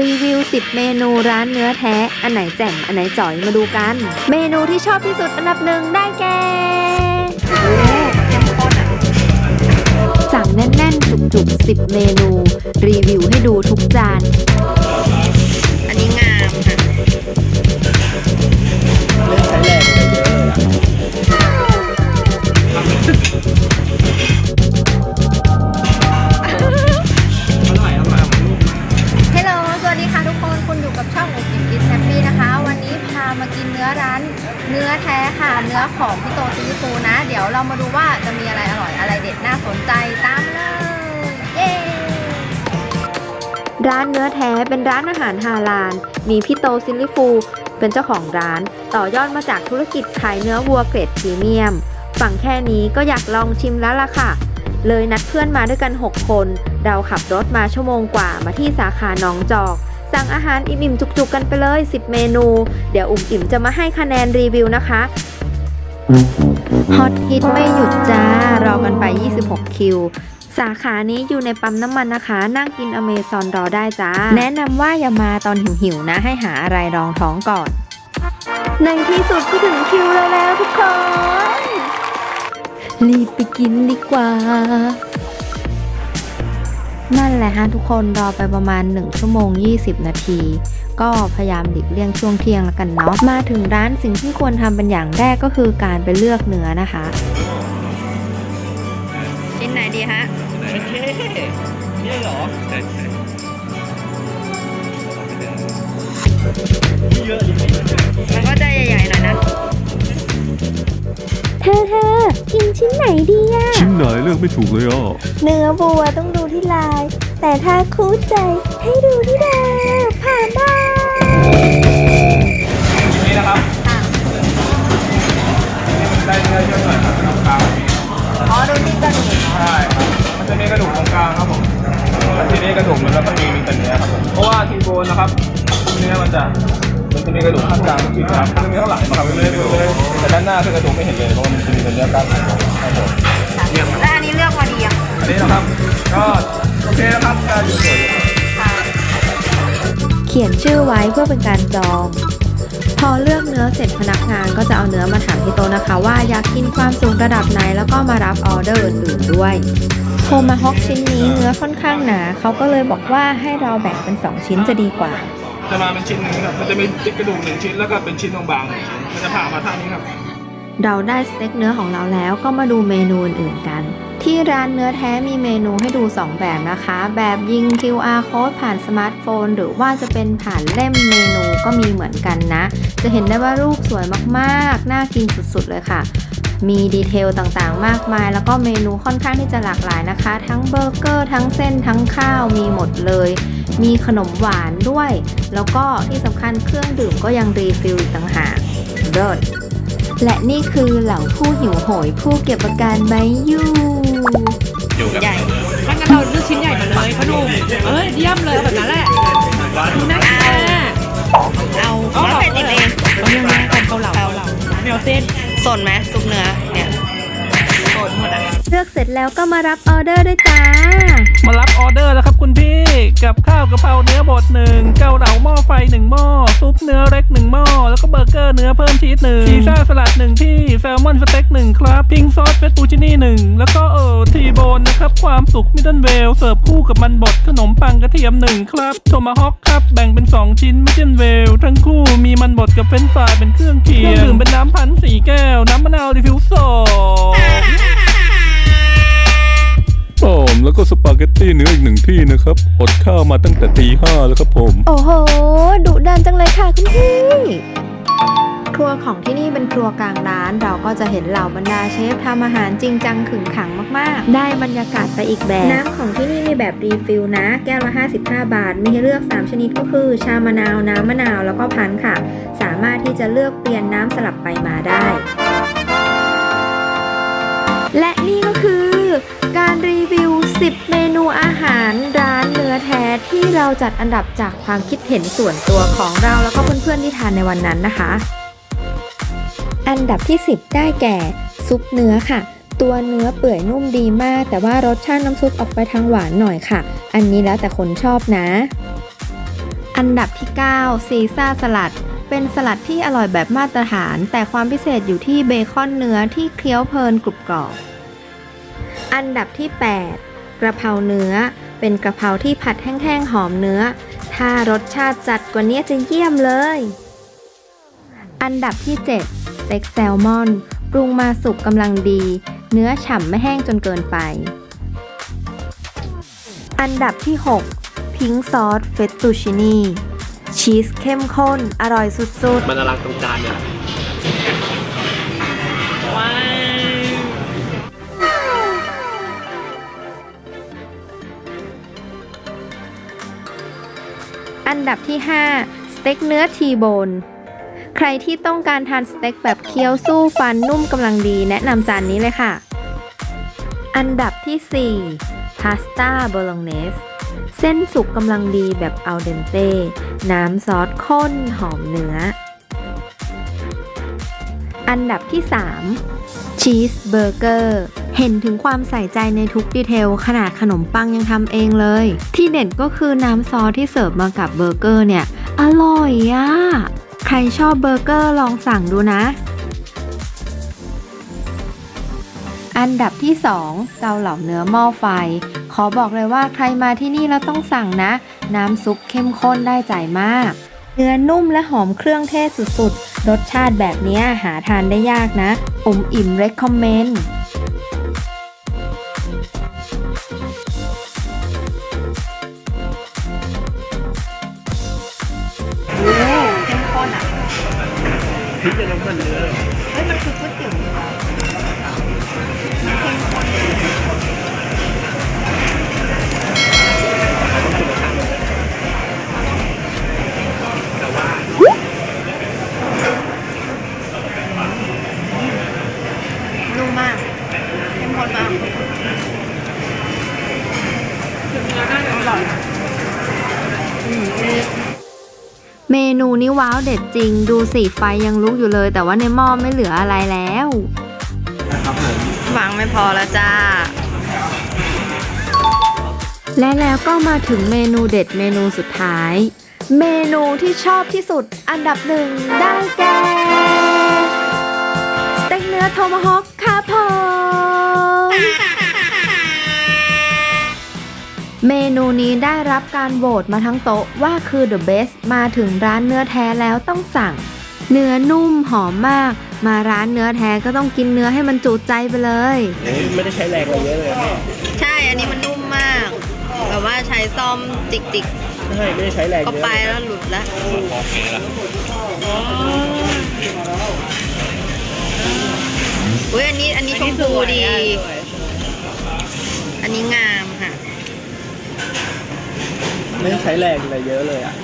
รีวิว 10 เมนูร้านเนื้อแท้ อันไหนแจ่ม อันไหนจ่อยมาดูกัน เมนูที่ชอบที่สุดอันดับหนึ่งได้แก่สั่งแน่นๆ จุกๆ 10 เมนู รีวิวให้ดูทุกจาน ร้านเนื้อแท้เป็นร้านอาหารฮาลาล มีพี่โตซิลลิฟู เป็นเจ้าของร้าน ต่อยอดมาจากธุรกิจขายเนื้อวัวเกรดพรีเมียมฟังแค่นี้ก็อยากลองชิมแล้วล่ะค่ะ เลยนัดเพื่อนมาด้วยกัน 6 คน เราขับรถมาชั่วโมงกว่ามาที่สาขาหนองจอก สั่งอาหารอิ่มๆจุกๆกันไปเลย 10 เมนู เดี๋ยวอุ่มอิ่มจะมาให้คะแนนรีวิวนะคะฮอตฮิตไม่หยุดจ้ารอกันไป 26 คิว สาขานี้อยู่ในปั๊มน้ำมันนะคะ นั่งกินอเมซอนรอได้จ้า แนะนำว่าอย่ามาตอนหิวๆนะ ให้หาอะไรรองท้องก่อน ในที่สุดก็ถึงคิวแล้วแล้วทุกคน รีบไปกินดีกว่า นั่นแหละฮะทุกคนรอไปประมาณ 1 ชั่วโมง 20 นาทีก็พยายามหลีกเลี่ยงช่วงเที่ยงแล้วกันเนาะ มาถึงร้านสิ่งที่ควรทำเป็นอย่างแรกก็คือการไปเลือกเนื้อนะคะ ชิ้นไหนดีฮะ โอเคนี่เหรอใช่ใช่เยอะจริงมันก็จะใหญ่ๆหน่อยนะ เธอเธอกินชิ้นไหนดีอะชิ้นไหนเลือกไม่ถูกเลยอะเนื้อบัวต้องดูที่ลาย แต่ถ้าคู่ใจให้ดูที่ดาวผ่านได้ ขียนชื่อไว้เพื่อเป็นการจอง พอเลือกเนื้อเสร็จพนักงานก็จะเอาเนื้อมาถามที่โต๊ะนะคะ ว่าอยากกินความสูงระดับไหนแล้วก็มารับออเดอร์อื่นๆด้วยโทมาฮอกชิ้นนี้เนื้อค่อนข้างหนาเขาก็เลยบอกว่าให้เราแบ่งเป็น 2 ชิ้นจะดีกว่าจะมาเป็นชิ้นหนึงครับมันจะมีกระดูกหนึ่งชิ้นแล้วก็เป็นชิ้นบางๆหนึ่งชิ้นมันจะผ่ามาท่านี้ครับ เราได้สเต็กเนื้อของเราแล้วก็มาดูเมนูอื่นๆกัน ที่ร้านเนื้อแท้มีเมนูให้ดู 2 แบบนะคะ แบบยิง QR code ผ่านสมาร์ทโฟน หรือว่าจะเป็นผ่านเล่มเมนูก็มีเหมือนกันนะ จะเห็นได้ว่ารูปสวยมากๆ น่ากินสุดๆเลยค่ะมีดีเทลต่างๆ มากมาย แล้วก็เมนูค่อนข้างที่จะหลากหลายนะคะ ทั้งเบอร์เกอร์ทั้งเส้นทั้งข้าวมีหมดเลย มีขนมหวานด้วย แล้วก็ที่สำคัญเครื่องดื่มก็ยังรีฟิลอีกต่างหากเลิศ และนี่คือเหล่าผู้หิวโหยผู้เก็บอาการไม่อยู่ใหญ่ถ้างั้นเราเลือกชิ้นใหญ่มาเลยพ่อหนุ่มเอ้ยเยี่ยมเลยเอาแบบนั้นแหละดูน่ากินแน่เอาแล้วเป็ดอิ่มเองเอาเรื่องนี้กันเกาเหลาเกาเหลาไม่เอาเส้นสนไหมซุปเนื้อเนี่ยสนหมดอะเลือกเสร็จแล้วก็มารับออเดอร์ด้วยจ้า มารับออเดอร์แล้วครับคุณพี่ กับข้าวกะเพราเนื้อบดหนึ่งเกาเหลาหม้อไฟหนึ่งหม้อซุปเนื้อเล็กหนึ่งหม้อแล้วก็เบ อร์เกอร์เนื้อเพิ่มชีสหนึ่งซีซ่าสลัดหนึ่งที่แซลมอนสเต็กหนึ่งครับ พิงซอสเฟตตูชินี่หนึ่งแล้วก็เออทีโบนนะครับ ความสุกมิดเดิลเวลเสิร์ฟคู่กับมันบดขนมปังกระเทียมหนึ่งครับโทมาฮอกครับ แบ่งเป็น 2 ชิ้นมิดเดิลเวลทั้งคู่มีมันบดกับเฟรนช์ฟรายเป็นเครื่องเคียงเครื่องดื่มเป็นน้ำพันธุ์สี่แก้ว น้ำมะนาวรีฟิลสองผมแล้วก็สปาเกตตี้เนื้ออีกหนึ่งที่นะครับอดข้าวมาตั้งแต่ตีห้าแล้วครับผม โอ้โห ดุดันจังเลยค่ะคุณพี่ ครัวของที่นี่เป็นครัวกลางร้าน เราก็จะเห็นเหล่าบรรดาเชฟทำอาหารจริงจังขึงขังมากๆ ได้บรรยากาศไปอีกแบบ น้ำของที่นี่มีแบบรีฟิลนะ แก้วละ 55 บาท มีให้เลือก 3 ชนิดก็คือ ชามะนาว น้ำมะนาว แล้วก็พันธุ์ค่ะ สามารถที่จะเลือกเปลี่ยนน้ำสลับไปมาได้ และนี่ก็คือการรีวิว 10 เมนูอาหารร้านเนื้อแท้ที่เราจัดอันดับจากความคิดเห็นส่วนตัวของเราแล้วก็เพื่อนๆที่ทานในวันนั้นนะคะ อันดับที่ 10 ได้แก่ ซุปเนื้อค่ะ ตัวเนื้อเปื่อยนุ่มดีมาก แต่ว่ารสชาติน้ำซุปออกไปทางหวานหน่อยค่ะ อันนี้แล้วแต่คนชอบนะ อันดับที่ 9 ซีซ่าสลัดเป็นสลัดที่อร่อยแบบมาตรฐาน แต่ความพิเศษอยู่ที่เบคอนเนื้อที่เคี้ยวเพลินกรุบกรอบ อันดับที่8ก ระเพราเนื้อ เป็นกระเพราที่ผัดแห้งๆหอมเนื้อ ถ้ารสชาติจัดกว่านี้จะเยี่ยมเลย อันดับที่ 7 สเต็กแซลมอน ปรุงมาสุกกำลังดี เนื้อฉ่ำไม่แห้งจนเกินไป อันดับที่ 6 พิงซอสเฟตตูชินีชีสเข้มข้น อร่อยสุดๆ มันอลังตรงจานเนี่ย อันดับที่ 5 สเต็กเนื้อทีโบน ใครที่ต้องการทานสเต็กแบบเคี้ยวสู้ฟันนุ่มกำลังดีแนะนำจานนี้เลยค่ะ อันดับที่ 4 พาสต้าโบโลเนส เส้นสุกกำลังดีแบบอัลเดนเต้ น้ำซอสข้นหอมเนื้อ อันดับที่ 3 ชีสเบอร์เกอร์ เห็นถึงความใส่ใจในทุกดีเทลขนาดขนมปังยังทำเองเลย ที่เด่นก็คือน้ำซอสที่เสิร์ฟมากับเบอร์เกอร์เนี่ย อร่อยอะใครชอบเบอร์เกอร์ลองสั่งดูนะ อันดับที่ 2 เกาเหลาเนื้อหม้อไฟ ขอบอกเลยว่าใครมาที่นี่แล้วต้องสั่งนะ น้ำซุปเข้มข้นได้ใจมาก เนื้อนุ่มและหอมเครื่องเทศสุดๆ รสชาติแบบนี้หาทานได้ยากนะอมอิ่ม recommend เข้มข้นอะพริกจะน้ำมันเนื้อเฮ้ยมันคือก๋วยเตี๋ยวเนื้อมันเข้มข้นนุ่มมากเข้มข้นมากเม นูนี้ว้าวเด็ดจริง ดูสิไฟยังลุกอยู่เลย แต่ว่าในหม้อไม่เหลืออะไรแล้วหวังไม่พอแล้วจ้า และแล้วก็มาถึงเมนูเด็ดเมนูสุดท้าย เมนูที่ชอบที่สุดอันดับหนึ่งได้แก่สเต็กเนื้อโทมาฮอค เมนูนี้ได้รับการโหวตมาทั้งโต๊ะว่าคือ the best มาถึงร้านเนื้อแท้แล้วต้องสั่ง เนื้อนุ่มหอมมาก มาร้านเนื้อแท้ก็ต้องกินเนื้อให้มันจุใจไปเลย ไม่ได้ใช้แรงอะไรเยอะเลยแม่ใช่ อันนี้มันนุ่มมาก แบบว่าใช้ซ่อมจิกใช่ไม่ได้ใช้แรงๆก็เยอะไปแล้วหลุดแล้วอุ้ยอันนี้อันนี้ชมพูดี อันนี้งามค่ะ ไม่ได้ใช้แรงอะไรเยอะเลยอะ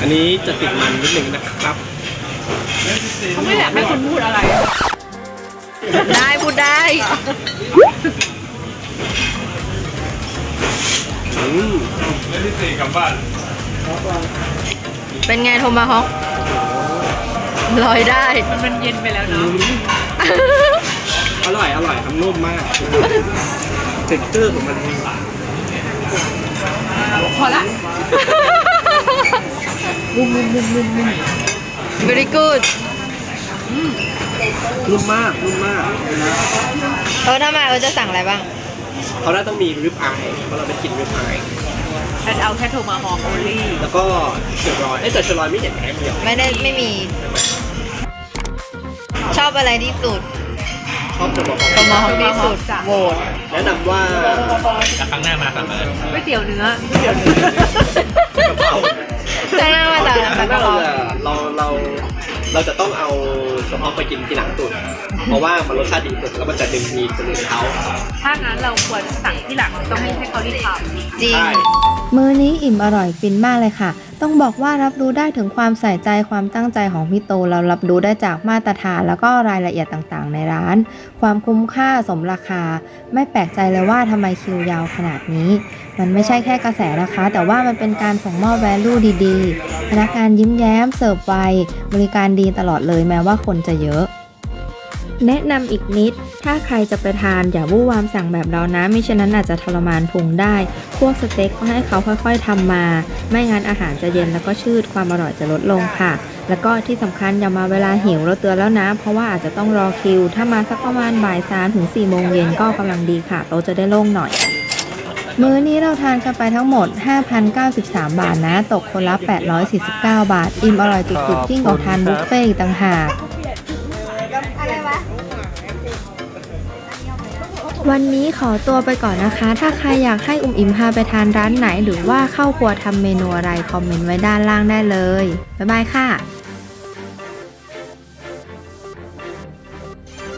อันนี้จะติดมันนิดนึงนะครับ เขาไม่อยากให้คุณพูดอะไร ได้พูดได้อืมเป็นไงโทมาฮอกลอยได้ มันมันเย็นไปแล้วเนาะ อร่อย อร่อยทำนุ่มมาก เท็กเจอร์ของมัน พอละ very good นุ่มมากนุ่มมากเออทำไมเออจะสั่งอะไรบ้าง เขาน่าต้องมีริบอายเพราะเราไปกินริบอายแพทเอาแค่โทรมาฮอมโอลี่แล้วก็เชอรอยเอ้ยแต่เชอรอยไม่เห็นแพ็คเดียวไม่ได้ไม่มี ชอบอะไรที่สุด ชอบจะบอกโทมาฮอกที่สุดโหวตแนะนำว่าก๋วยเตี๋ยวเนื้อจะนั่งมาจากครั้งหน้าเราจะเราเรา เราจะต้องเอากระเพาะไปกินทีหลังตุ่นเพราะว่ามันรสชาติดีสุดแล้วมันจะดึงมีคนอื่นเขาถ้างั้นเราควรสั่งที่หลังต้องไม่ให้เขาที่ทำจริง ใช่มื้อนี้อิ่มอร่อยฟินมากเลยค่ะ ต้องบอกว่ารับรู้ได้ถึงความใส่ใจความตั้งใจของพี่โต เรารับรู้ได้จากมาตรฐานแล้วก็รายละเอียดต่างๆ ในร้าน ความคุ้มค่าสมราคา ไม่แปลกใจเลยว่าทำไมคิวยาวขนาดนี้ มันไม่ใช่แค่กระแสนะคะ แต่ว่ามันเป็นการส่งมอบแวลูดีๆ พนักงานยิ้มแย้ม เสิร์ฟไว บริการดีตลอดเลยแม้ว่าคนจะเยอะแนะนำอีกนิด ถ้าใครจะไปทานอย่าวู่วามสั่งแบบเรานะมิฉะนั้นอาจจะทรมานพุงได้ พวกสเต็กก็ให้เขาค่อยๆทำมา ไม่งั้นอาหารจะเย็นแล้วก็ชืดความอร่อยจะลดลงค่ะ แล้วก็ที่สำคัญอย่ามาเวลาหิวเราเตือนแล้วนะ เพราะว่าอาจจะต้องรอคิว ถ้ามาสักประมาณบ่ายสามถึง4โมงเย็นก็กำลังดีค่ะโต๊ะจะได้โล่งหน่อย มื้อนี้เราทานกันไปทั้งหมด 5,093 บาทนะ ตกคนละ 849 บาท อิ่มอร่อยจุกๆยิ่งกว่าทานบุฟเฟ่ต์ต่างหากวันนี้ขอตัวไปก่อนนะคะ ถ้าใครอยากให้อุ่มอิ่มพาไปทานร้านไหน หรือว่าเข้าครัวทำเมนูอะไร คอมเมนต์ไว้ด้านล่างได้เลย บ๊ายบายค่ะ